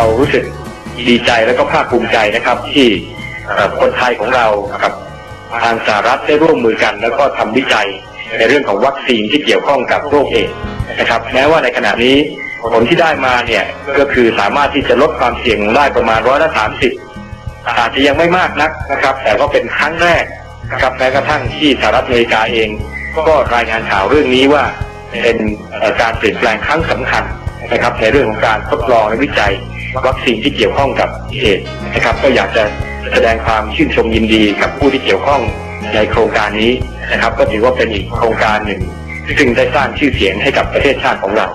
เรารู้สึกดีใจและก็ภาคภูมิใจนะครับ ที่คนไทยของเรากับทางสหรัฐได้ร่วมมือกัน แล้วก็ทำวิจัยในเรื่องของวัคซีนที่เกี่ยวข้องกับโรคเอดนะครับ แม้ว่าในขณะนี้ผลที่ได้มาเนี่ยก็คือสามารถที่จะลดความเสี่ยงได้ประมาณร้อยละสามสิบอาจจะยังไม่มากนักนะครับ แต่ก็เป็นครั้งแรกนะครับแม้กระทั่งที่สหรัฐอเมริกาเอง ก็รายงานข่าวเรื่องนี้ว่าเป็นการเปลี่ยนแปลงครั้งสำคัญ นะครับในเรื่องของการทดลองและวิจัย วัคซีนที่เกี่ยวข้องกับเอดส์นะครับ ก็อยากจะแสดงความชื่นชมยินดีกับผู้ที่เกี่ยวข้องในโครงการนี้นะครับ ก็ถือว่าเป็นอีกโครงการหนึ่งซึ่งได้สร้างชื่อเสียงให้กับประเทศชาติของเรา